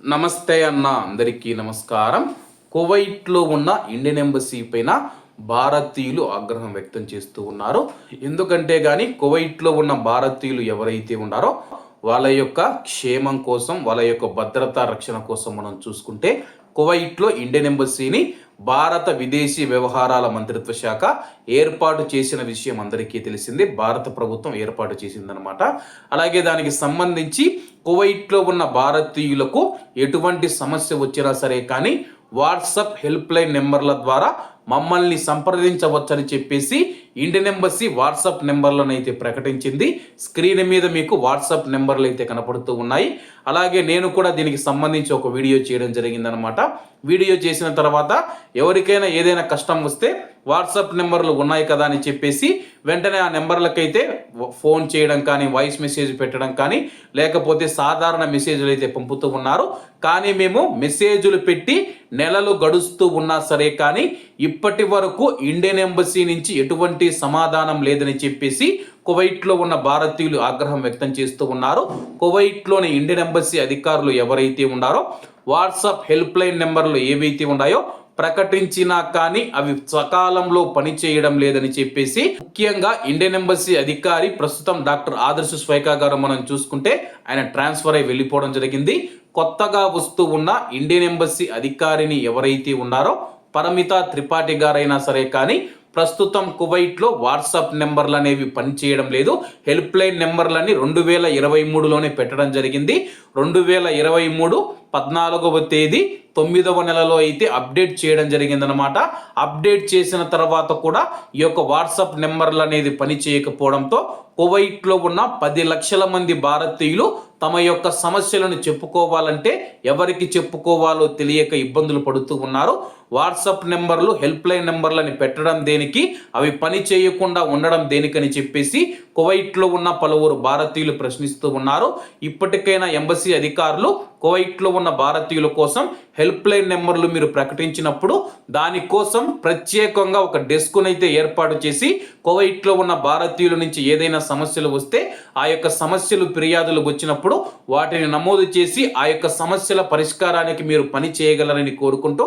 నమస్తే అన్న అందరికీ నమస్కారం. కువైట్లో ఉన్న ఇండియన్ ఎంబసీ పైన భారతీయులు ఆగ్రహం వ్యక్తం చేస్తూ ఉన్నారు. ఎందుకంటే కానీ కువైట్లో ఉన్న భారతీయులు ఎవరైతే ఉన్నారో వాళ్ళ యొక్క క్షేమం కోసం వాళ్ళ యొక్క భద్రతా రక్షణ కోసం మనం చూసుకుంటే కువైట్లో ఇండియన్ ఎంబసీని భారత విదేశీ వ్యవహారాల మంత్రిత్వ శాఖ ఏర్పాటు చేసిన విషయం అందరికీ తెలిసిందే. భారత ప్రభుత్వం ఏర్పాటు చేసిందనమాట అలాగే దానికి సంబంధించి కువైట్లో ఉన్న భారతీయులకు ఎటువంటి సమస్య వచ్చినా సరే కానీ వాట్సాప్ హెల్ప్ లైన్ నెంబర్ల ద్వారా మమ్మల్ని సంప్రదించవచ్చని చెప్పేసి ఇండియన్ ఎంబసీ వాట్సాప్ నెంబర్లను అయితే ప్రకటించింది. స్క్రీన్ మీద మీకు వాట్సాప్ నెంబర్లు అయితే కనపడుతూ ఉన్నాయి. అలాగే నేను కూడా దీనికి సంబంధించి ఒక వీడియో చేయడం జరిగిందనమాట. వీడియో చేసిన తర్వాత ఎవరికైనా ఏదైనా కష్టం వస్తే వాట్సాప్ నెంబర్లు ఉన్నాయి కదా అని చెప్పేసి వెంటనే ఆ నెంబర్లకైతే ఫోన్ చేయడం కానీ వాయిస్ మెసేజ్ పెట్టడం కానీ లేకపోతే సాధారణ మెసేజ్లు అయితే పంపుతూ ఉన్నారు. కానీ మేము మెసేజ్లు పెట్టి నెలలు గడుస్తూ ఉన్నా సరే కానీ ఇప్పటి వరకు ఇండియన్ ఎంబసీ నుంచి ఎటువంటి సమాధానం లేదని చెప్పేసి కువైట్లో ఉన్న భారతీయులు ఆగ్రహం వ్యక్తం చేస్తూ ఉన్నారు. కువైట్లోని ఇండియన్ ఎంబసీ అధికారులు ఎవరైతే ఉన్నారో వాట్సాప్ హెల్ప్ లైన్ నెంబర్లు ఏవైతే ఉన్నాయో ప్రకటించినా కానీ అవి సకాలంలో పనిచేయడం లేదని చెప్పేసి ముఖ్యంగా ఇండియన్ ఎంబసీ అధికారి ప్రస్తుతం డాక్టర్ ఆదర్శ స్వైకా గారు మనం చూసుకుంటే ఆయన ట్రాన్స్ఫర్ అయి వెళ్ళిపోవడం జరిగింది. కొత్తగా వస్తూ ఉన్న ఇండియన్ ఎంబసీ అధికారిని ఎవరైతే ఉన్నారో పరమిత త్రిపాఠి గారైనా సరే కానీ ప్రస్తుతం కువైట్లో వాట్సాప్ నెంబర్లు అనేవి పనిచేయడం లేదు. హెల్ప్ లైన్ నెంబర్లని రెండు వేల ఇరవై మూడులోనే పెట్టడం జరిగింది. రెండు వేల ఇరవై మూడు పద్నాలుగవ తేదీ తొమ్మిదవ నెలలో అయితే అప్డేట్ చేయడం జరిగిందనమాట అప్డేట్ చేసిన తర్వాత కూడా ఈ యొక్క వాట్సాప్ నెంబర్లు అనేది పని చేయకపోవడంతో కువైట్లో ఉన్న పది లక్షల మంది భారతీయులు తమ యొక్క సమస్యలను చెప్పుకోవాలంటే ఎవరికి చెప్పుకోవాలో తెలియక ఇబ్బందులు పడుతూ ఉన్నారు. వాట్సాప్ నెంబర్లు హెల్ప్ లైన్ నెంబర్లని పెట్టడం దేనికి అవి పని చేయకుండా ఉండడం దేనికని చెప్పేసి కువైట్లో ఉన్న పలువురు భారతీయులు ప్రశ్నిస్తూ ఉన్నారు. ఇప్పటికైనా ఎంబసీ అధికారులు కువైట్లో ఉన్న భారతీయుల కోసం హెల్ప్ లైన్ నెంబర్లు మీరు ప్రకటించినప్పుడు దానికోసం ప్రత్యేకంగా ఒక డెస్క్నైతే ఏర్పాటు చేసి కువైట్లో ఉన్న భారతీయుల నుంచి ఏదైనా సమస్యలు వస్తే ఆ యొక్క సమస్యలు ఫిర్యాదులు వచ్చినప్పుడు వాటిని నమోదు చేసి ఆ యొక్క సమస్యల పరిష్కారానికి మీరు పని చేయగలరని కోరుకుంటూ